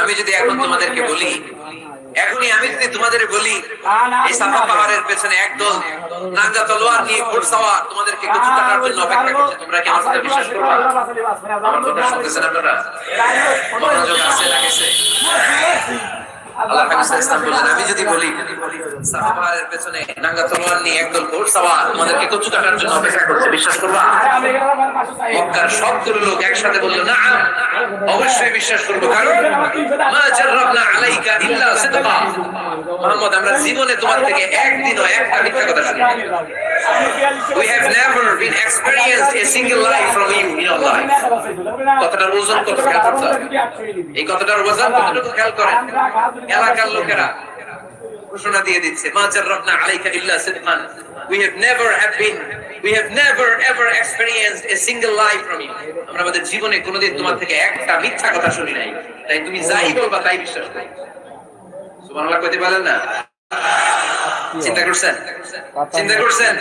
আমি যদি এখন তোমাদেরকে বলি, এখনই আমি যদি তোমাদের বলি, এই সাফা পাহাড়ের পেছনে একদল নাঙ্গা তলোয়ার নিয়ে ঘোড়সাওয়ার তোমাদেরকে কিছু টাকার জন্য অপেক্ষা করছে, তোমরা কি আমার কথা বিশ্বাস করবে? আমার কথা শুনতেছেন আপনারা? আল্লাহ বললেন আমি যদি বলি সাফা পেছনে নাঙ্গা তলোয়ার নিয়ে একদল ঘোড়সাওয়ার তোমাদেরকে কচু কাটার জন্য অপেক্ষা করছে বিশ্বাস করবা? মক্কার সবগুলো লোক একসাথে বলল না অবশ্যই বিশ্বাস করব। কারণ মা জাররাবনা আলাইকা ইল্লা সিদকা। মোহাম্মদ আমরা জীবনে তোমার থেকে একদিনও একটা মিথ্যা কথা শুনি। We have never been experienced a single lie from you in our life. কথাটার ওজন কত খেয়াল করতে হবে। এই কথাটার ওজন কতটুকু খেয়াল করেন? এলাকার লোকেরা ঘোষণা দিয়ে দিচ্ছে মা জাররাবনা আলাইকা ইল্লা সিদকান। We have never have been we have never ever experienced a single lie from you. আমরা আমাদের জীবনে কোনোদিন তোমার থেকে একটা মিথ্যা কথা শুনি নাই। তাই তুমি যাই বলবা তাই বিশ্বাস করি। সুবহানাল্লাহ কইতে পারেন না? চিন্তা করছেন? চিন্তা করছেন?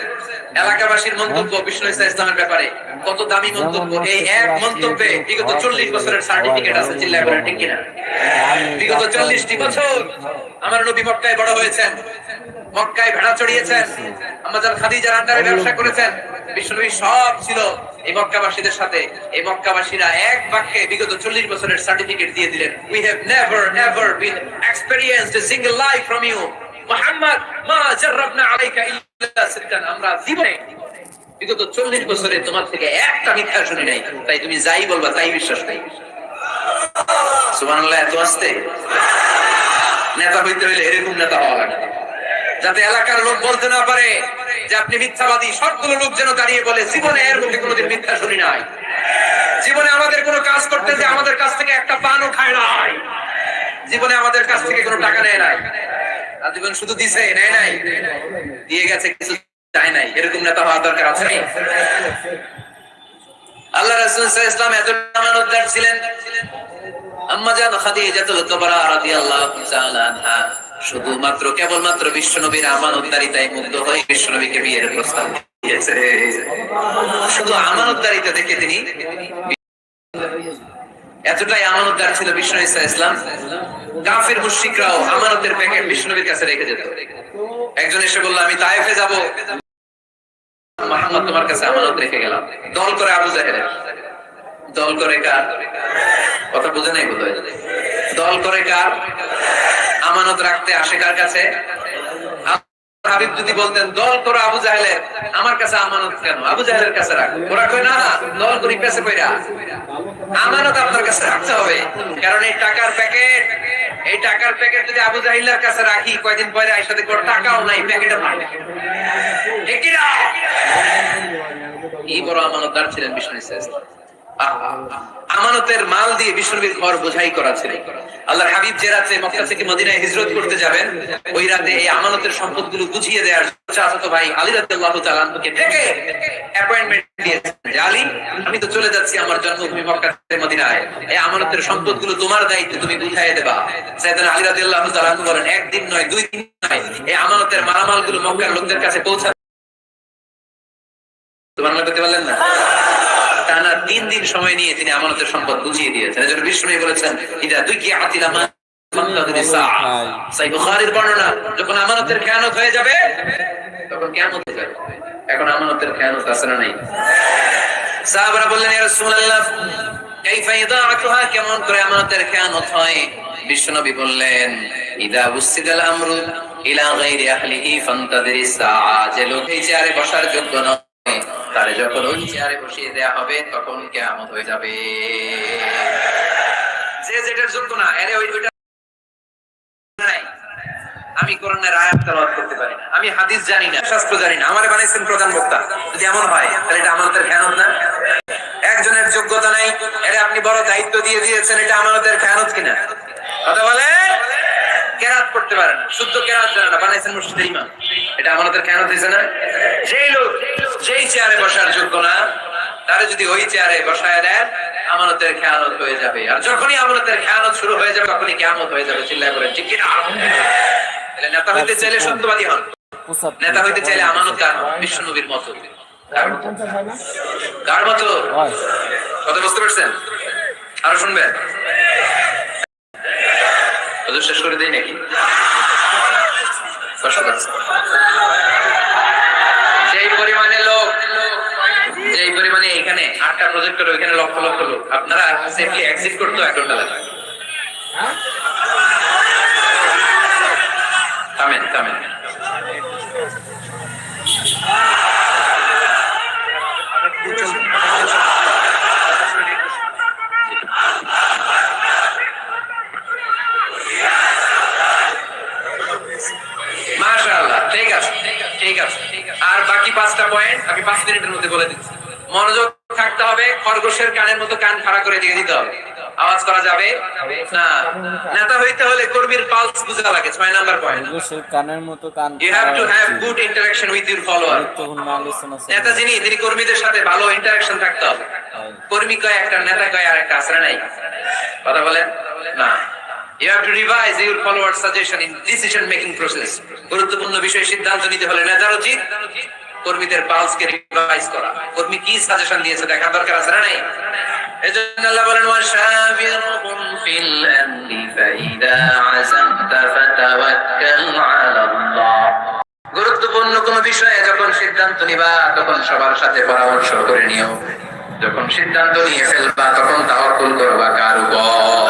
এলাকাবাসীর মন্তব্য বিষ্ণু ইসা ইসলামের ব্যাপারে। কত দামি মন্তব্য? এই এক মন্তব্যে বিগত চল্লিশ বছরের সার্টিফিকেট আছে চিল্লা করে ঠিক কিনা? বিগত চল্লিশটি বছর আমার নবী মক্কায় বড় হয়েছেন। মক্কায় ভেড়া চড়িয়েছেন। আমাদের খাদিজার আন্ডারে ব্যবসা করেছেন বিষ্ণুবী সব ছিল এই মক্কাবাসীদের সাথে। এই মক্কাবাসীরা এক বাক্যে বিগত চল্লিশ বছরের সার্টিফিকেট দিয়ে দিলেন we have never ever been experienced single life from you Muhammad মা জাররাবনা আলাইকা ইল্লা আমরা জীবনে বিগত চল্লিশ বছরে তোমার থেকে একটা মিথ্যা শুনি নাই। তাই তুমি যাই বলবা, তাই বিশ্বাস নাই এত আসতে? নেতা হইতে হইলে এরকম নেতা হওয়া লাগে। যাতে এলাকার লোক বলতে না পারে যে আপনি মিথ্যাবাদী, সবগুলো লোক যেন দাঁড়িয়ে বলে, জীবনে এর মুখে কোনোদিন মিথ্যা শুনি নাই। জীবনে আমাদের কোনো কাজ করতে যে আমাদের কাছ থেকে একটা পানও খায় নাই। জীবনে আমাদের কাছ থেকে কোনো টাকা নেয় নাই। আর জীবন শুধু দিছে, নেয় নাই? দিয়ে গেছে কিছু চায় নাই। এরকম নেতা দরকার আছে আল্লাহ রাসূল সাল্লাল্লাহু এত ছিলেন। আম্মা জান কুবরা রাদিয়াল্লাহু তাআলা আনহা, শুধুমাত্র কেবলমাত্র বিশ্বনবীর আমানতদারিতায় মুগ্ধ হয়ে বিশ্বনবীকে বিয়ের প্রস্তাব দিয়েছে। শুধু আমানতদারিতা দেখে তিনি এতটাই আমানতদার ছিল বিষ্ণু ইসা ইসলাম। কাফির মুশরিকরাও আমানতের প্যাকেট বিষ্ণুনবীর কাছে রেখে যেত। একজন এসে বলল, আমি তায়েফে যাব। মোহাম্মদ তোমার কাছে আমানত রেখে গেলাম। দল করে আবু জাহেলের দল করে কার? কথা বুঝে নাই বোধ দল করে কার? আমানত রাখতে আসে কার কাছে? হাবিব যদি বলতেন, দল করো আবু জাহেলের, আমার কাছে আমানত কেন? আবু জাহেলের কাছে রাখ। ওরা কই না দল করি পেছে পয়রা আমানত আপনার কাছে রাখতে হবে, কারণ এই টাকার প্যাকেট, এই টাকার প্যাকেট যদি আবু জাহিলের কাছে রাখি, কয়দিন পরে দেখব ওর টাকাও নাই, প্যাকেটে ঠিক? এই বড় আমানতদার ছিলেন বিষ্ণু ইসলাম। আমানতের মাল দিয়ে বিষ্ণুবীর ঘর বোঝাই করা ছিল। আল্লাহর হাবিব যে রাতে মক্কা থেকে মদিনায় হিজরত করতে যাবেন, ওই রাতে এই আমানতের সম্পদগুলো বুঝিয়ে দেওয়ার চাচাতো ভাই আলী রাদিয়াল্লাহু তাআলা আনহুকে ডেকে অ্যাপয়েন্টমেন্ট দিয়েছেন। আলী, আমি তো চলে যাচ্ছি আমার জন্মভূমি মক্কা থেকে মদিনায়। এই আমানতের সম্পদগুলো তোমার দায়িত্ব, তুমি বুঝাইয়ে দেবা। সাইয়েদনা আলী বলেন, একদিন নয়, দুই দিন নয়, এই আমানতের মালামালগুলো মক্কার লোকদের কাছে পৌঁছা সুবহানাল্লাহ বলতে পারলেন না? টানা তিন দিন সময় নিয়ে তিনি আমানতের সম্পদ বুঝিয়ে দিয়েছেন। এজন্য বিষ্ণু বলেছেন, ইদা দুই কি আতিলা বর্ণনা, যখন আমানতের খেয়ানত হয়ে যাবে, তখন যাবে। এখন আমানতের খেয়ানত বললেন কেমন করে আমানতের খেয়ানত হয়? বিশ্বনবী বললেন, ইদা উসিদাল আমরু ইলা আহলিহি সাআ। যে লোক চেয়ারে বসার যোগ্য নয়। তারে যখন ওই চেয়ারে বসিয়ে দেয়া হবে তখন কেয়ামত হয়ে যাবে। যে যেটার যোগ্য না এরে ওই ওইটা আমি কোরআনের আয়াত তেলাওয়াত করতে পারি না আমি হাদিস জানি না শাস্ত্র জানি না আমারে বানাইছেন প্রধান বক্তা। যদি এমন হয় তাহলে এটা আমানতের খেয়ানত না? একজনের যোগ্যতা নাই এরে আপনি বড় দায়িত্ব দিয়ে দিয়েছেন এটা আমানতের খেয়ানত কিনা? কথা বলে? কেরাত করতে পারে না শুদ্ধ কেরাত জানে না বানাইছেন মুর্শিদের ইমাম। এটা আমানতের খেয়ানত হয়েছে না? সেই লোক যেই চেয়ারে বসার যোগ্য না তারে যদি ওই চেয়ারে বসায় দেন আমানতের খেয়ানত হয়ে যাবে। আর যখনই আমানতের খেয়ানত শুরু হয়ে যাবে তখনই কেয়ামত হয়ে যাবে। চিল্লায় করে ঠিক কিনা? নেতা হইতে চাইলে সত্যবাদী হন। নেতা হইতে চাইলে আমানত কার বিশ্ব নবীর মতো। কার মতো? কথা বুঝতে পারছেন? আরও শুনবেন? শেষ করে দেই নাকি? কষ্ট যেই পরিমাণে এখানে আটটা প্রজেক্ট করে ওইখানে লক্ষ লক্ষ লোক, আপনারা সেফলি এক্সিট করতে এক ঘণ্টা লাগে থামেন। থামেন ঠিক আছে ঠিক আছে। আর বাকি পাঁচটা পয়েন্ট আমি পাঁচ মিনিটের মধ্যে বলে দিচ্ছি। মনোযোগ থাকতে হবে খরগোশের কানের মতো কান খাড়া করে দিয়ে দিতে হবে। আওয়াজ করা যাবে? না। নেতা হইতে হলে কর্মীর পালস বুঝা লাগে ছয় নাম্বার পয়েন্ট কানের মতো কান you have to have good interaction with your follower নেতা যিনি তিনি কর্মীদের সাথে ভালো ইন্টারাকশন থাকতে হবে। কর্মী কয় একটা নেতা কয় আর একটা আসরে নাই। কথা বলেন? না। You have to revise your follower suggestion in decision making process গুরুত্বপূর্ণ বিষয়ে সিদ্ধান্ত নিতে হলে নেতার উচিত কর্মীদের পালসকে রিভাইজ করা। কর্মী কি সাজেশন দিয়েছে দেখা দরকার আছে না নাই? এজন্য আল্লাহ বলেন ওয়াশাবিরহুম ফিল আমরি, ফাইদা আযামতা ফাতাওয়াক্কাল আলাল্লাহ। গুরুত্বপূর্ণ কোন বিষয়ে যখন সিদ্ধান্ত নিবা, তখন সবার সাথে পরামর্শ করে নিও। যখন সিদ্ধান্ত নিয়ে ফেলবা, তখন তাওয়াক্কুল করবা কার উপর?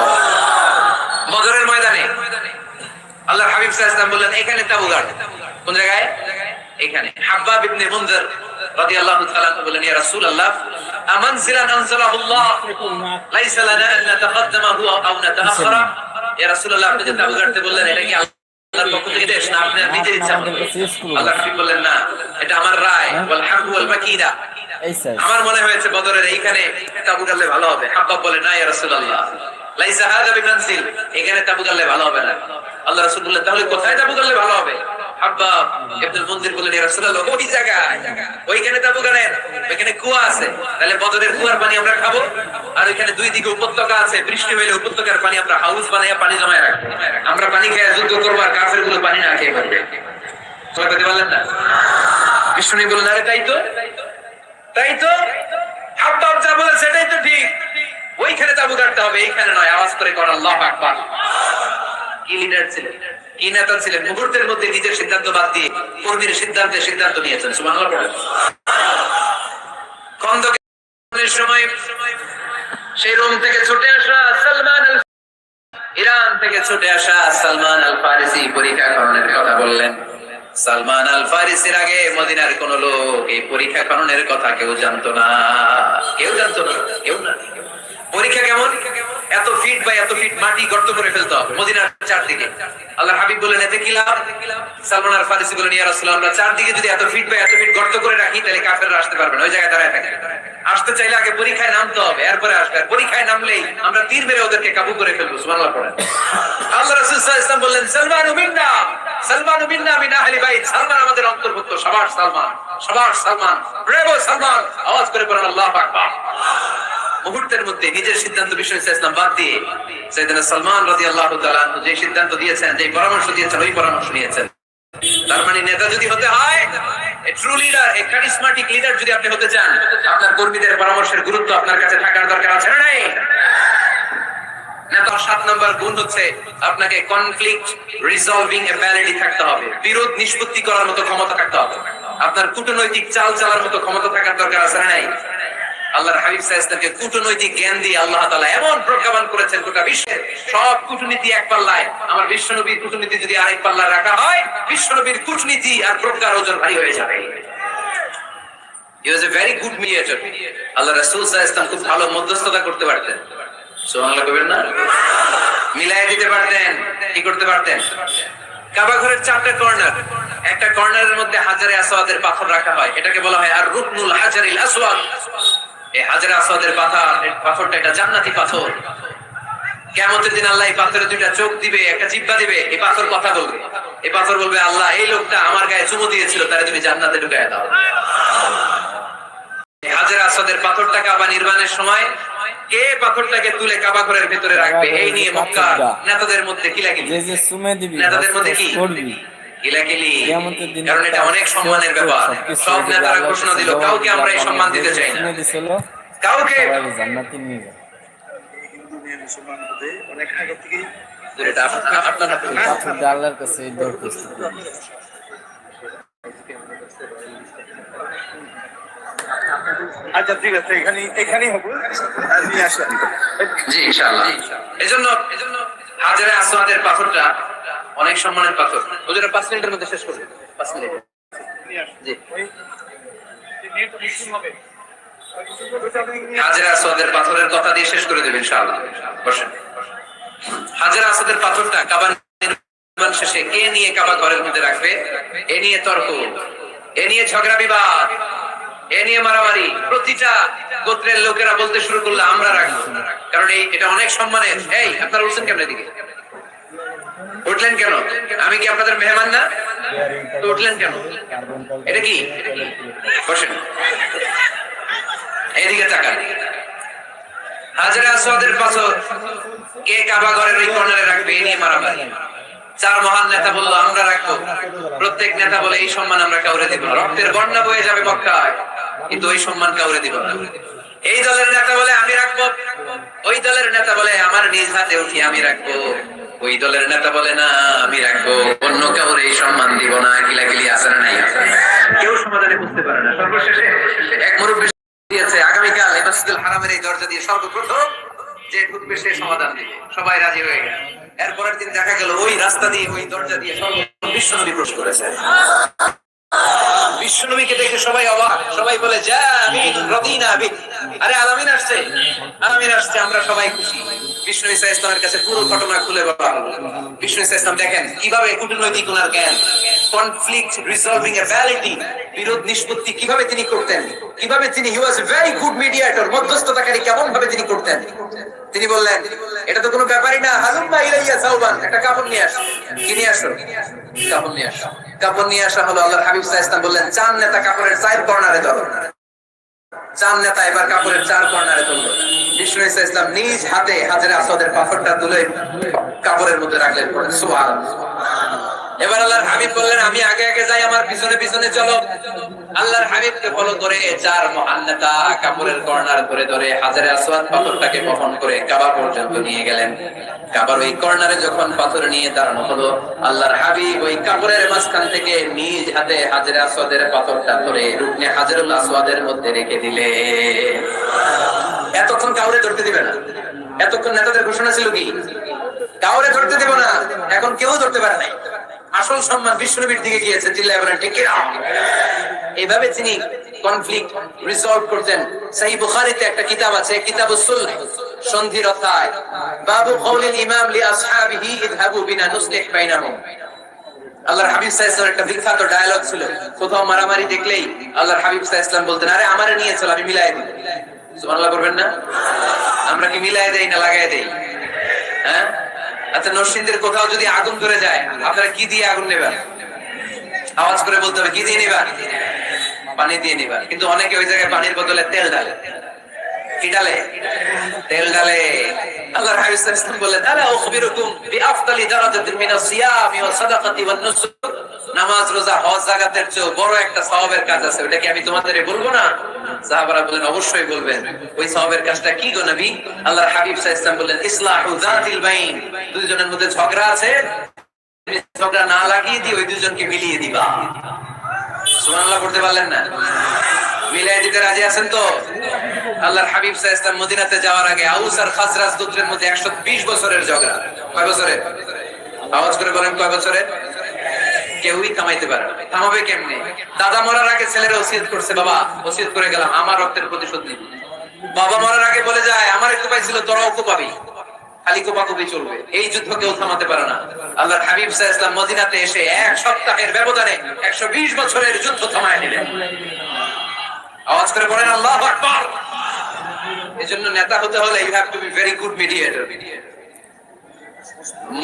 বদরের ময়দানে। আল্লাহ হাবিব সাল্লাল্লাহু আলাইহি ওয়াসাল্লাম বললেন, এখানে তাবু গাড় কোন জায়গায়? এখানে। হাব্বাব ইবনে মুনজির রাদিয়াল্লাহু তাআলা বললেন ইয়া রাসূলুল্লাহ আমানজিলান আনজালাহুল্লাহ লাইসা লানা আন নাতাকাদ্দামাহু আও নাতাআখারা? ইয়া রাসূলুল্লাহ আপনি যে তাবু গাড়তে বললেন এটা কি আল্লাহর পক্ষ থেকে দেশ না আপনার নিজের ইচ্ছা? আল্লাহ হাবিব বললেন না এটা আমার রায় ওয়াল হাকু ওয়াল মাকিদা আমার মনে হয়েছে বদরের এইখানে তাবু গাড়লে ভালো হবে। হাব্বাব বলে না ইয়া রাসূলুল্লাহ। এখানে তাবু গাড়লে ভালো হবে না। আল্লাহ রাসূল বললেন, তাহলে কোথায় তাবু গাড়লে ভালো হবে? হাব্বাব, ইবনুল মুনজির বললেন ওই জায়গায়। ওইখানে তাবু গাড়েন ওইখানে কুয়া আছে। তাহলে বদরের কুয়ার পানি আমরা খাব। আর ওইখানে দুই দিকে উপত্যকা আছে। বৃষ্টি হইলে উপত্যকার পানি আমরা হাউস বানাইয়া পানি জমায় রাখব। আমরা পানি খেয়ে যুদ্ধ করব আর কাফেরগুলো পানি না খেয়ে পারবে সবাই পেতে পারলেন না? বিষ্ণু বললেন, আরে তাই তো? তাই তো হাব্বাব যা বলে সেটাই তো ঠিক ওইখানে তাবু কাটতে হবে, এইখানে নয়। আওয়াজ করে কর, আল্লাহ আকবার। কি লিডার ছিলেন? কি নেতা ছিলেন? মুহূর্তের মধ্যে নিজের সিদ্ধান্ত বাদ দিয়ে কর্মীর সিদ্ধান্তে সিদ্ধান্ত নিয়েছেন। খন্দকের সময় সেই রুম থেকে ছুটে আসা সালমান ইরান থেকে ছুটে আসা সালমান আল ফারিসি পরীক্ষা খননের কথা বললেন। সালমান আল ফারিসির আগে মদিনার কোন লোক এই পরীক্ষা খননের কথা কেউ জানতো না। কেউ জানতো না, কেউ না। পরীক্ষা কেমন? এত ফিট বা এত ফিট মাটি গর্ত করে ফেলতে হবে মদিনার চারদিকে। আল্লাহ হাবিব বললেন, এতে কি লাভ? সালমান আল ফারিসি বলেন আমরা চারদিকে যদি এত ফিট বা এত ফিট গর্ত করে রাখি, তাহলে কাফেররা আসতে পারবে না, ওই জায়গায় দাঁড়ায় থাকে। আসতে চাইলে আগে পরীক্ষায় নামতে হবে, এরপরে আসবে। আর পরীক্ষায় নামলেই আমরা তীর মেরে ওদেরকে কাবু করে ফেলব, সুবহানাল্লাহ পড়েন। আল্লাহ রাসূল সাল্লাল্লাহু বললেন, সালমান মিন্না সালমান মিন সালমান আমাদের অন্তর্ভুক্ত, সবার সালমান সবার সালমান। সালমান, আওয়াজ করে পড়েন আকবার। মুহূর্তের মধ্যে নিজের সিদ্ধান্ত বিষয় ইসলাম বাদ দিয়ে সাইয়েদনা সালমান তাআলা আনহু যে সিদ্ধান্ত দিয়েছেন যে পরামর্শ দিয়েছেন, ওই পরামর্শ নিয়েছেন। তার মানে নেতা যদি হতে হয় ট্রু লিডার এ লিডার যদি আপনি হতে চান, আপনার কর্মীদের পরামর্শের গুরুত্ব আপনার কাছে থাকার দরকার আছে না নাই? নেতার সাত নম্বর গুণ হচ্ছে আপনাকে কনফ্লিক্ট রিজলভিং এবিলিটি থাকতে হবে, বিরোধ নিষ্পত্তি করার মতো ক্ষমতা থাকতে হবে। আপনার কূটনৈতিক চাল চালার মতো ক্ষমতা থাকার দরকার আছে না নাই? আল্লাহর হাবিব সাহেবকে কূটনৈতিক জ্ঞান দিয়ে আল্লাহ তাআলা এমন প্রজ্ঞাবান করেছেন গোটা বিশ্বের সব কূটনীতি এক পাল্লায়। আমার বিশ্বনবীর কূটনীতি যদি আরেক পাল্লায় রাখা হয়, বিশ্বনবীর কূটনীতি আর প্রজ্ঞার ওজন ভারী হয়ে যাবে। একটা কর্নারের মধ্যে হাজারে আসওয়াদের পাথর রাখা হয়। এটাকে বলা হয় আর রুকনুল হাজারিল আসওয়াদ। এই হাজারে আসওয়াদের পাথর পাথরটা এটা জান্নাতি পাথর। কেমতের দিন আল্লাহ এই পাথরে দুইটা চোখ দিবে একটা জিব্বা দিবে এই পাথর কথা বলবে। এই পাথর বলবে আল্লাহ এই লোকটা আমার গায়ে চুমু দিয়েছিল তারে তুমি জান্নাতে ঢুকায় দাও। হাজারে আসওয়াদের পাথরটা কাবা নির্মাণের সময় কে পাথরটাকে তুলে কাবা ঘরের ভিতরে রাখবে? এই নিয়ে মক্কা নেতাদের মধ্যে কি দিবি নেতাদের মধ্যে কি? করবি কিলাকিলি কিয়ামতের দিনে কারণ এটা অনেক সম্মানের ব্যাপার। সব নেতারা ঘোষণা দিল কাউকে আমরা এই সম্মান দিতে চাই না? কাউকে জান্নাতে নিয়ে যাবে। হিন্দু নিয়ে মুসলমান মধ্যে অনেক আগে থেকেই এটা আপনার আপনার আল্লাহর কাছে দরখাস্ত আচ্ছা ঠিক আছে এখানে এখানেই হব। জি ইনশাআল্লাহ। এজন্য এজন্য হাজারে আসওয়াদের পাথরটা অনেক সম্মানের পাথর। ওদের পাঁচ মিনিটের মধ্যে শেষ করবে। পাঁচ মিনিট। জি। আসওয়াদের পাথরের কথা দিয়ে শেষ করে দেবে, ইনশাআল্লাহ। আসওয়াদের পাথরটা নির্মাণ শেষে কে নিয়ে কাবা ঘরের মধ্যে রাখবে? এ নিয়ে তর্ক, এ নিয়ে ঝগড়া বিবাদ, এ নিয়ে মারামারি। প্রতিটা গোত্রের লোকেরা বলতে শুরু করল আমরা রাখব। কারণ এই, এটা অনেক সম্মানের। এই, আপনারা উঠছেন কেমন দিকে উঠলেন কেন? আমি কি আপনাদের মেহমান না? তো উঠলেন কেন? এটা কি? বসেন। এইদিকে তাকান। কে কাবা ঘরের ওই কর্নারে রাখবে? এই নিয়ে মারামারি। চার মহান নেতা বলল, আমরা রাখব। প্রত্যেক নেতা বলে, এই সম্মান আমরা কাউরে দিব রক্তের বন্যা বয়ে যাবে মক্কায়, কিন্তু ওই সম্মান কাউরে দিব না। এই দলের নেতা বলে, আমি রাখব। ওই দলের নেতা বলে, আমার নিজ হাতে উঠি আমি রাখব। ওই দলের নেতা বলে, না, আমি রাখব। অন্য কাউরে এই সম্মান দিব না। কিলাকিলি না নাই? কেউ সমাধানে বুঝতে পারে না। সর্বশেষে এক মুরব্বী আগামীকাল হারামের এই দরজা দিয়ে সর্বপ্রথম যে ঢুকবে সে সমাধান দিবে। সবাই রাজি হয়ে গেল এরপরের দিন দেখা গেল, ওই রাস্তা দিয়ে, ওই দরজা দিয়ে সর্বপ্রথম বিশ্বনবী প্রবেশ করেছে। বিশ্বনবীকে দেখে সবাই অবাক। সবাই বলে, যা আমিন আরে, আলামিন আসছে। আলামিন আসছে, আমরা সবাই খুশি। বিষ্ণু ইসা ইসলামের কাছে পুরো ঘটনা খুলে বলা বিষ্ণু ইসা ইসলাম দেখেন, কীভাবে কূটনৈতিক ওনার জ্ঞান কনফ্লিক্ট রিসলভিং ভ্যালিটি বিরোধ নিষ্পত্তি কীভাবে তিনি করতেন, কীভাবে তিনি he was very good mediator মধ্যস্থতাকারী কেমন ভাবে তিনি করতেন। তিনি বললেন, এটা তো কোনো ব্যাপারই না, হালুম্মা ইলাইয়া সাউবান একটা কাপড় নিয়ে আসো। কি নিয়ে আসো? কাপড় নিয়ে আসো। কাপড় নিয়ে আসা হলো আল্লাহর হাবিব আলাইহি ওয়াসাল্লাম বললেন, চান নেতা কাপড়ের চার কর্নারে ধরো। চান নেতা এবার কাপড়ের চার কর্নারে তুললো। বিষ্ণু ইসা ইসলাম নিজ হাতে হাজারে আসাদের পাথরটা তুলে কাপড়ের মধ্যে রাখলেন পরে। সুবহান এবার আল্লাহর হাবিব বললেন, আমি আগে আগে যাই, আমার পিছনে পিছনে চলো। আল্লাহর হাবিবকে ফলো করে চার মহান নেতা কাপড়ের কর্নার ধরে ধরে হাজারে আসওয়াদ পাথরটাকে বহন করে কাবা পর্যন্ত নিয়ে গেলেন। কাবার ওই কর্নারে যখন পাথর নিয়ে দাঁড়ানো হলো, আল্লাহর হাবিব ওই কাপড়ের মাঝখান থেকে নিজ হাতে হাজারে আসওয়াদের পাথরটা ধরে রুকনে হাজারুল আসওয়াদের মধ্যে রেখে দিলে। এতক্ষণ কাউরে ধরতে দিবে না। এতক্ষণ নেতাদের ঘোষণা ছিল কি? কাউরে ধরতে দেব না। এখন কেউ ধরতে পারে নাই। আসল সম্মান বিশ্বনবীর দিকে গিয়েছে? এইভাবে তিনি কনফ্লিক্ট রিসলভ করতেন। সেই বুখারীতে একটা কিতাব আছে কিতাব সুলহ বাবু ইমাম লি আসহাবিহি ইযহাবু বিনা নুসলিহ বাইনাহুম। আল্লাহর হাবিব সাল্লাল্লাহু একটা বিখ্যাত ডায়ালগ ছিল। কোথাও মারামারি দেখলেই আল্লাহর হাবিব বলতেন, আরে আমারে নিয়ে চল, আমি মিলাই দিই। সুবহানাল্লাহ করবেন না? আমরা কি মিলাই দেই না লাগাই দেই? হ্যাঁ? আচ্ছা নরসিংদের কোথাও যদি আগুন ধরে যায়, আপনারা কি দিয়ে আগুন নেবেন? আওয়াজ করে বলতে হবে, কি দিয়ে নেবেন? পানি দিয়ে নেবেন। কিন্তু অনেকে ওই জায়গায় পানির বদলে তেল ডালে কি ডালে তেল ডালে আল্লাহ হাবিব সাল্লাল্লাহু আলাইহি বিআফদালি দারাজাতিন মিনাস সিয়ামি সাদাকাতি ওয়ান নুসুক। নামাজ, রোজা, হজ জাকাতের চেয়ে বড় একটা সওয়াবের কাজ আছে। ওটা কি আমি তোমাদের বলব না? সাহাবারা বলেন, অবশ্যই বলবেন। ওই সওয়াবের কাজটা কি গো নবী? আল্লাহর হাবিব আলাইহি বললেন, ইসলাহু যাতিল বাইন। দুইজনের মধ্যে ঝগড়া আছে। ঝগড়া না লাগিয়ে দিয়ে ওই দুজনকে মিলিয়ে দিবা। করতে পারলেন না? মিলাই দিতে রাজি আছেন তো? আল্লাহর হাবিব মদিনাতে যাওয়ার আগে আউস আর খাজরাজ গোত্রের মধ্যে 120 বছরের ঝগড়া। কয় বছরে আওয়াজ করে বলেন, কয় বছরে কেউই থামাইতে পারে না থামাবে কেমনে? দাদা মরার আগে ছেলেরা ওসিয়ত করছে, বাবা, ওসিয়ত করে গেলাম, আমার রক্তের প্রতিশোধ নিব বাবা মরার আগে বলে যায়, আমার একটু পাইছিল, তোরাও কো পাবি। খালি চলবে। এই যুদ্ধ কেউ থামাতে পারে না। হাবিব আলাইহি ওয়াসাল্লাম মদিনাতে এসে এক সপ্তাহের ব্যবধানে 120 বছরের যুদ্ধ থামায় দিলেন আওয়াজ করে বলেন, আল্লাহ আকবার! এজন্য নেতা হতে হলে you have to be very good mediator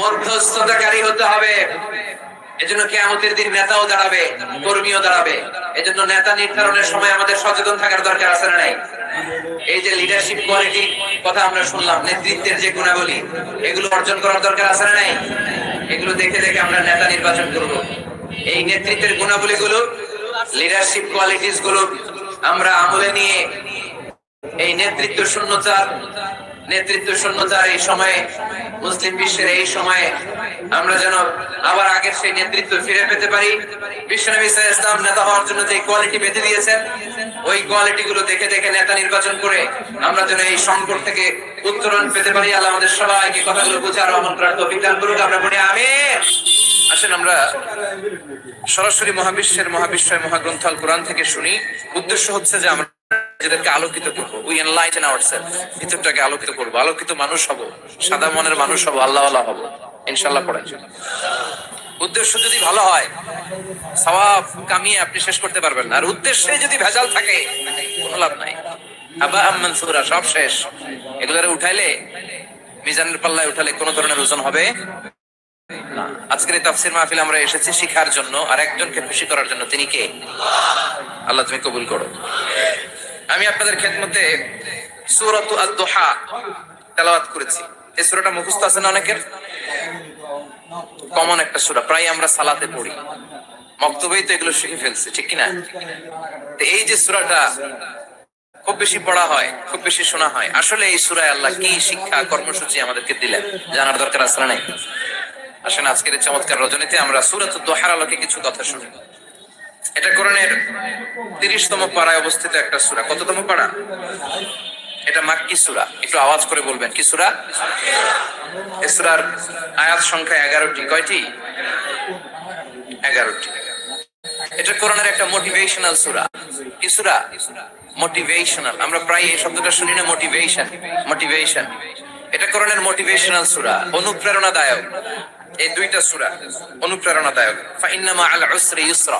মধ্যস্থতাকারী হতে হবে। এজন্য কেয়ামতের দিন নেতাও দাঁড়াবে, কর্মীও দাঁড়াবে। এজন্য নেতা নির্ধারণের সময় আমাদের সচেতন থাকার দরকার আছে না নাই? এই যে লিডারশিপ কোয়ালিটি কথা আমরা শুনলাম, নেতৃত্বের যে গুণাবলী, এগুলো অর্জন করার দরকার আছে না নাই? এগুলো দেখে দেখে আমরা নেতা নির্বাচন করব। এই নেতৃত্বের গুণাবলী গুলো লিডারশিপ কোয়ালিটিসগুলো আমরা আমলে নিয়ে এই নেতৃত্ব শূন্যতার নেতৃত্ব শূন্যতার এই সময়ে, মুসলিম বিশ্বের এই সময়ে আমরা যেন আবার আগের সেই নেতৃত্ব ফিরে পেতে পারি। বিশ্বনবী ইসা ইসলাম নেতা হওয়ার জন্য যে কোয়ালিটি বেঁধে দিয়েছেন, ওই কোয়ালিটি গুলো দেখে দেখে নেতা নির্বাচন করে আমরা যেন এই সংকট থেকে উত্তরণ পেতে পারি। আল্লাহ আমাদের সবাইকে কথাগুলো আমল করার তৌফিক দান করুক। আমরা বলি আমিন। আসেন আমরা সরাসরি মহাবিশ্বের, মহাবিশ্বয়, মহাগ্রন্থ আল কোরআন থেকে শুনি। উদ্দেশ্য হচ্ছে যে আমরা নিজেদেরকে আলোকিত করব। উই এনলাইটেন আওয়ারসেলফ ভিতরটাকে আলোকিত করব। আলোকিত মানুষ হব। সাদা মনের মানুষ হব। আল্লাহ আল্লাহ হব। ইনশাল্লাহ পড়েন উদ্দেশ্য যদি ভালো হয়, সওয়াব কামিয়ে আপনি শেষ করতে পারবেন না। আর উদ্দেশ্যে যদি ভেজাল থাকে, কোনো লাভ নাই। আবা আম্মান সুরা, সব শেষ। এগুলারে উঠাইলে, মিজানের পাল্লায় উঠালে কোনো ধরনের ওজন হবে। আজকের এই তাফসির মাহফিল আমরা এসেছি শিখার জন্য। আর একজনকে খুশি করার জন্য তিনি কে? আল্লাহ তুমি কবুল করো। আমি আপনাদের খেদমতে সূরাতু আদ-দুহা তেলাওয়াত করেছি। এই সূরাটা মুখস্থ আছে না অনেকের? কমন একটা সূরা, প্রায় আমরা সালাতে পড়ি। মক্তবেই তো এগুলো শিখে ফেলছি, ঠিক কি না তো এই যে সুরাটা খুব বেশি পড়া হয়, খুব বেশি শোনা হয়, আসলে এই সূরায় আল্লাহ কি শিক্ষা, কর্মসূচি আমাদেরকে দিলেন, জানার দরকার আসলে নাই? আসেন, আজকের চমৎকার রজনীতে আমরা সুরাত দোহার আলোকে কিছু কথা শুনি। এটা কোরআনের তিরিশতম পাড়ায় অবস্থিত একটা সূরা। কততম পাড়া? এটা মাক্কি সুরা। একটু আওয়াজ করে বলবেন, কি সুরা? সূরার আয়াত সংখ্যা এগারোটি। কয়টি? এগারোটি। এটা কোরআনের একটা মোটিভেশনাল সূরা। কি সূরা? মোটিভেশনাল আমরা প্রায় এই শব্দটা শুনি না মোটিভেশন মোটিভেশন এটা কোরআনের মোটিভেশনাল সূরা। অনুপ্রেরণাদায়ক। এই দুইটা সূরা, অনুপ্রেরণাদায়ক। ফাইন্নামা আল উসরি ইউসরা।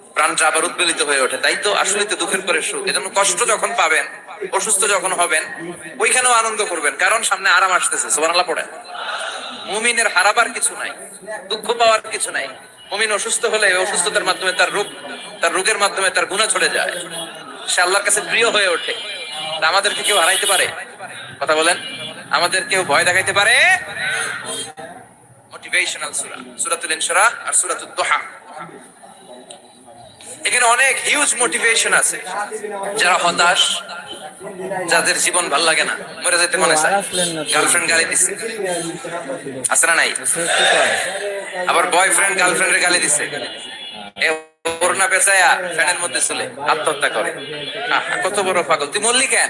প্রাণটা আবার উদ্বেলিত হয়ে ওঠে, তাই তো আসলে তো দুঃখের পরে সুখ। এজন্য কষ্ট যখন পাবেন, অসুস্থ যখন হবেন, ওইখানেও আনন্দ করবেন, কারণ সামনে আরাম আসতেছে, সুবহানাল্লাহ পড়েন। মুমিনের হারাবার কিছু নাই, দুঃখ পাওয়ার কিছু নাই। মুমিন অসুস্থ হলে অসুস্থতার মাধ্যমে তার রোগ, তার রোগের মাধ্যমে তার গুণা ছড়ে যায়। সে আল্লাহর কাছে প্রিয় হয়ে ওঠে। আমাদেরকে কেউ হারাইতে পারে? কথা বলেন। আমাদের কেউ ভয় দেখাইতে পারে? মোটিভেশনাল সুরা, সূরাতুল ইনশিরাহ আর সূরাতুদ দুহা। এখানে অনেক হিউজ মোটিভেশন আছে। যারা হতাশ, যাদের জীবন ভালো লাগে না, মরে যেতে মনে চায়। গার্লফ্রেন্ড গালি দিচ্ছে আছে না নাই? আবার বয়ফ্রেন্ড গার্লফ্রেন্ডের গালি দিচ্ছে ফ্যানের মধ্যে চলে, আত্মহত্যা করে। কত বড় পাগল। তুই মরলি কেন?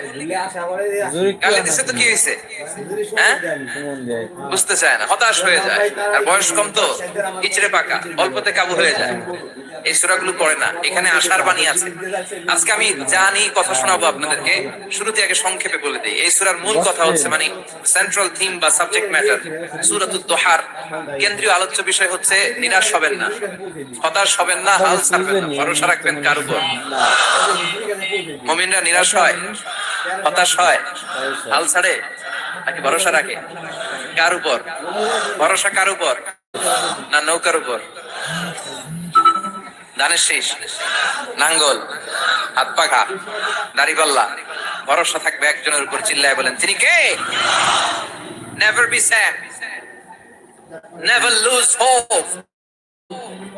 গালি দিচ্ছে তো কি হয়েছে হ্যাঁ? বুঝতে চায় না, হতাশ হয়ে যায়। আর বয়স কম তো, ইচড়ে পাকা, অল্পতে কাবু হয়ে যায়। এই সুরাগুলো পড়ে না, এখানে আশার বাণী আছে। আজকে আমি জানি কথা শোনাবো আপনাদেরকে, শুরুতে আগে সংক্ষেপে বলে দিই। এই সুরার মূল কথা হচ্ছে মানে সেন্ট্রাল থিম বা সাবজেক্ট ম্যাটার সুরাতুদ দোহার। কেন্দ্রীয় আলোচ্য বিষয় হচ্ছে, নিরাশ হবেন না। হতাশ হবেন না, হাল ছাড়বেন না ভরসা রাখবেন কার উপর? মমিনরা নিরাশ হয় হতাশ হয় হাল ছাড়ে নাকি ভরসা রাখে? কার উপর? ভরসা কার উপর? না নৌকার উপর? ধানের শেষ নাঙ্গল হাত পাখা দাড়িপাল্লা ভরসা থাকবে একজনের উপর চিল্লায় বলেন তিনি কে? Never be sad never lose hope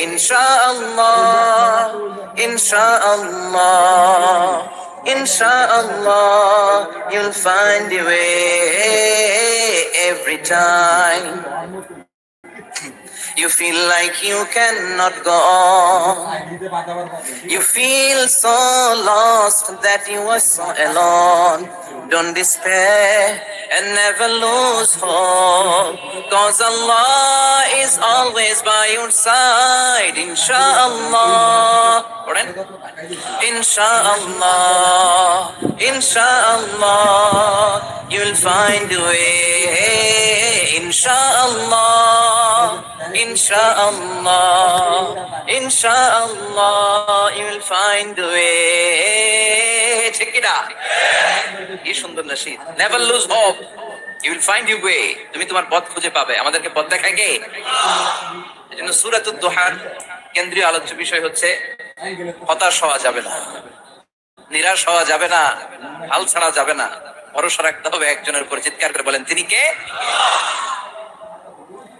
Insha'Allah, Insha'Allah, Insha'Allah, you'll find a way every time. You feel like you cannot go on. You feel so lost that you are so alone. Don't despair and never lose hope. Cause Allah is always by your side, inshallah. Inshallah, inshallah, you'll find a way, inshallah. Inshallah, inshallah, you'll find a way. ঠিক কিনা? কি সুন্দর Nasid. Never lose hope you will find you তুমি তোমার পথ খুঁজে পাবে। আমাদেরকে পথ দেখায় কে? এজন্য সূরাতুদ দোহার কেন্দ্রীয় আলোচ্য বিষয় হচ্ছে হতাশ হওয়া যাবে না নিরাশ হওয়া যাবে না হাল ছাড়া যাবে না। ভরসা রাখতে হবে একজনের উপর। চিৎকার করে বলেন তিনি কে?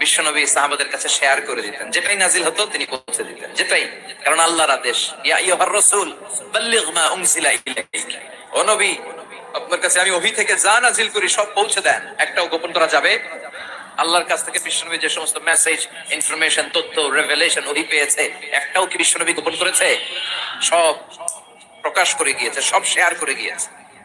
বিশ্বনবী সাহাবাদের কাছে শেয়ার করে দিতেন। যেটাই নাজিল হতো তিনি পৌঁছে দিতেন। যেটাই। কারণ আল্লাহর আদেশ আপনার কাছে আমি ওহি থেকে যা নাজিল করি সব পৌঁছে দেন। একটাও গোপন করা যাবে? আল্লাহর কাছ থেকে বিশ্বনবী যে সমস্ত মেসেজ ইনফরমেশন তথ্য রেভেলেশন ওহি পেয়েছে, একটাও কি বিশ্বনবী গোপন করেছে? সব প্রকাশ করে গিয়েছে, সব শেয়ার করে গিয়েছে।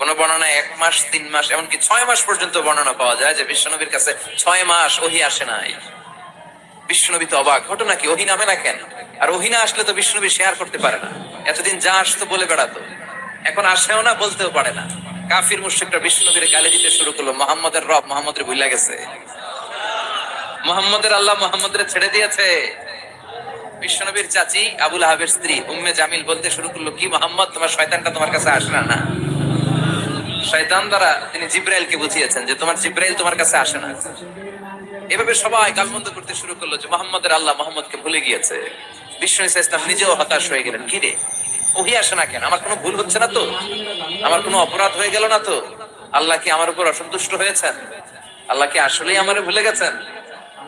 কোন বর্ণনায় এক মাস, তিন মাস, এমনকি ছয় মাস পর্যন্ত বর্ণনা পাওয়া যায় যে বিশ্বনবীর কাছে ছয় মাস ওহি আসে নাই। বিশ্বনবী তো অবাক, ঘটনা কি? ওহি নামে না কেন? আর ওহি না আসলে তো বিশ্বনবী শেয়ার করতে পারে না। এতদিন যা আসতো বলে বেড়াতো। এখন আসেও না, বলতেও পারে না। কাফির, মুশ্রিকরা বিশ্বনবীর গালি দিতে শুরু করল, মোহাম্মদের রব মোহাম্মদের ভুলে গেছে। মোহাম্মদের আল্লাহ মোহাম্মদের ছেড়ে দিয়েছে। বিশ্বনবীর চাচি আবুল আহাবের স্ত্রী উম্মে জামিল বলতে শুরু করল, কি মোহাম্মদ, তোমার শয়তানটা তোমার কাছে আসে না না? শয়তান দ্বারা তিনি জিব্রাইলকে বুঝিয়েছেন যে তোমার জিব্রাইল তোমার কাছে আসে না। এভাবে সবাই গালমন্দ করতে শুরু করল যে মোহাম্মদের আল্লাহ মোহাম্মদকে ভুলে গিয়েছে। বিশ্ব ইসা ইসলাম নিজেও হতাশ হয়ে গেলেন। কি রে? ওহি আসে না কেন? আমার কোনো ভুল হচ্ছে না তো? আমার কোনো অপরাধ হয়ে গেল না তো? আল্লাহ কি আমার উপর অসন্তুষ্ট হয়েছেন? আল্লাহ কি আসলেই আমার ভুলে গেছেন?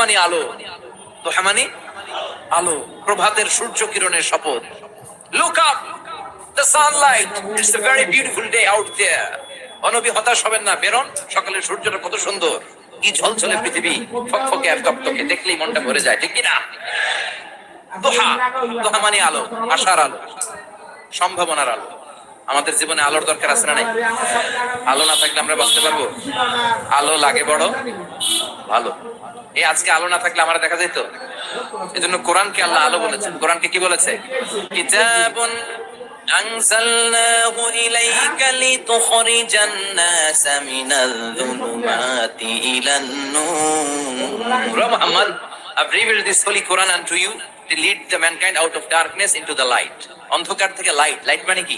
মানে আলো। দোহা মানে আলো। প্রভাতের সূর্য কিরণের শপথ। Look up the sunlight it's a very beautiful day out there অনবি হতাশ হবেন না, বেরোন। সকালের সূর্যটা কত সুন্দর। কি ঝলঝলে পৃথিবী। ফকফকে আর তকতকে দেখলেই মনটা ভরে যায়, ঠিক না দোহা। দোহা মানে আলো, আশার আলো, সম্ভাবনার আলো। আমাদের জীবনে আলোর দরকার আছে না নাই আলো না থাকলে আমরা বাঁচতে পারবো আলো লাগে বড় ভালো এই আজকে আলো না থাকলে আমার দেখা যেত এই জন্য কোরআনকে আল্লাহ আলো বলেছেন কোরআনকে কি বলেছে কিতাবুন أنزلناه إليك لتخرج الناس من الظلمات إلى النور Muhammad, I've revealed this holy Quran unto you to lead the mankind out of darkness into the light. অন্ধকার থেকে লাইট লাইট মানে কি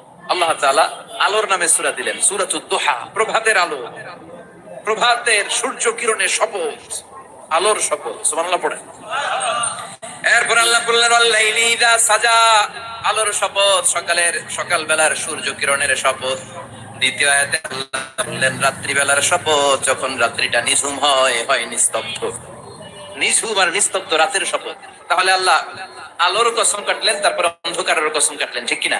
আল্লাহ তাআলা আলোর নামে সূরা দিলেন, সূরাতুদ দুহা, প্রভাতের আলো। প্রভাতের সূর্য কিরণের শপথ আলোর শপথ সুবহানাল্লাহ পড়ে এরপর আল্লাহ বললেন সাজা আলোর শপথ সকালের সকাল বেলার সূর্য কিরণের শপথ দ্বিতীয় আয়াতে আল্লাহ বললেন রাত্রি বেলার শপথ যখন রাত্রিটা নিঝুম হয় হয় নিস্তব্ধ। নিঝুম আর নিস্তব্ধ রাতের শপথ তাহলে আল্লাহ আলোর কসম কাটলেন, তারপর অন্ধকারের কসম কাটলেন, ঠিক কিনা?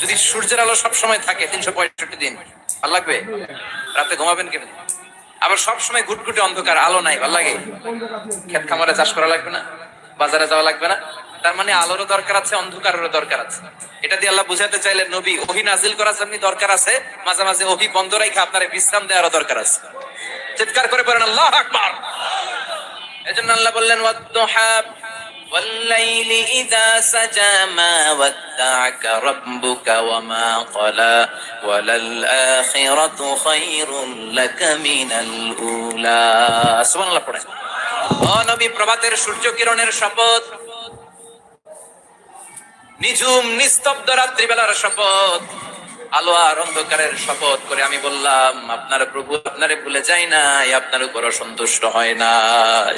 যদি সূর্যের আলো সব সময় থাকে তিনশো পঁয়ষট্টি দিন, ভালো লাগবে? রাতে ঘুমাবেন কেন? আবার সব সময় ঘুটঘুটে অন্ধকার, আলো নাই, ভালো লাগে? ক্ষেত খামারে চাষ করা লাগবে না, বাজারে যাওয়া লাগবে না। তার মানে আলোরও দরকার আছে, অন্ধকারেরও দরকার আছে। এটা দিয়ে আল্লাহ বুঝাতে চাইলেন নবী ওহি নাজিল করার জন্য দরকার আছে, মাঝে মাঝে ওহি বন্ধ রেখে আপনার বিশ্রাম দেওয়ারও দরকার আছে। চিৎকার করে বলেন, আল্লাহ আকবার! এজন্য আল্লাহ বললেন, ওয়াদ্দুহা والليل إذا سجى ما ودعك ربك وما قلى وللآخرة خير لك من الأولى سبحان الله পড়েন ও নবী প্রভাতের সূর্য কিরণের শপথ নিঝুম নিস্তব্ধ রাত্রিবেলার শপথ আলো আর অন্ধকারের শপথ করে আমি বললাম আপনার প্রভু আপনারে ভুলে যায় নাই আপনার উপর সন্তুষ্ট হয় নাই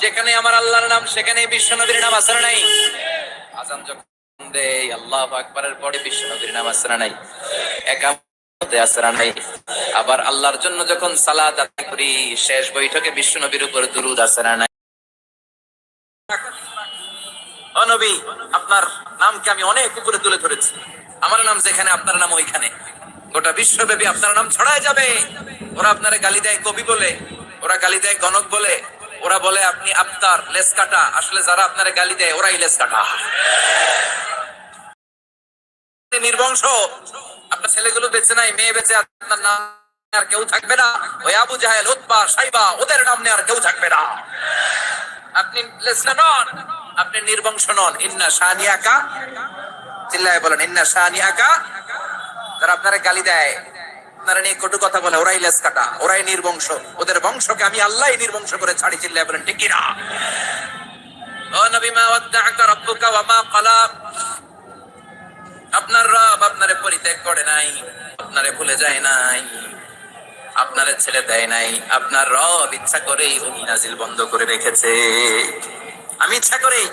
যেখানে আমার আল্লাহর নাম সেখানে বিশ্ব নবীর নাম না নাই? আজান যখন দেই আল্লাহু আকবারের পরে বিশ্ব নবীর নাম না নাই? নাই? আবার আল্লাহর জন্য যখন সালাত আদায় করি, শেষ বৈঠকে বিশ্ব নবীর উপর দুরূদ না নাই? ও নবী, আপনার নামকে আমি অনেক উপরে তুলে ধরেছি। আমার নাম যেখানে, আপনার নাম ওইখানে। গোটা বিশ্বব্যাপী আপনার নাম ছড়ায় যাবে। ওরা আপনারে গালি দেয় কবি বলে, ওরা গালি দেয় গণক বলে ওরা বলে, আপনি আফতার লেস কাটা। আসলে যারা আপনারে গালি দেয়, ওরাই লেস কাটা। নির্বংশ। আপনার ছেলেগুলো বেঁচে নাই, মেয়ে বেঁচে আপনার নাম আর কেউ থাকবে না। ওই আবু জাহেল উৎপা সাইবা, ওদের নাম আর কেউ থাকবে না। আপনি লেসনা নন, আপনি নির্বংশ নন। ইন্না শানিয়াকা, চিল্লায় বলেন, ইন্না শানিয়াকা। যারা আপনারা গালি দেয় আপনারা নিয়ে কটু কথা বলে, ওরাই লেস কাটা, ওরাই নির্বংশ। ওদের বংশকে আমি আল্লাহ নির্বংশ করে ছাড়ি, চিল্লায় বলেন না ও নবী, মা ওয়া মা আপনার রব আপনারে পরিত্যাগ করে নাই, আপনারে ভুলে যায় নাই, আপনারে ছেড়ে দেয় নাই। আপনার রব ইচ্ছা করেই ওহি নাজিল বন্ধ করে রেখেছে। আমি ইচ্ছা করেই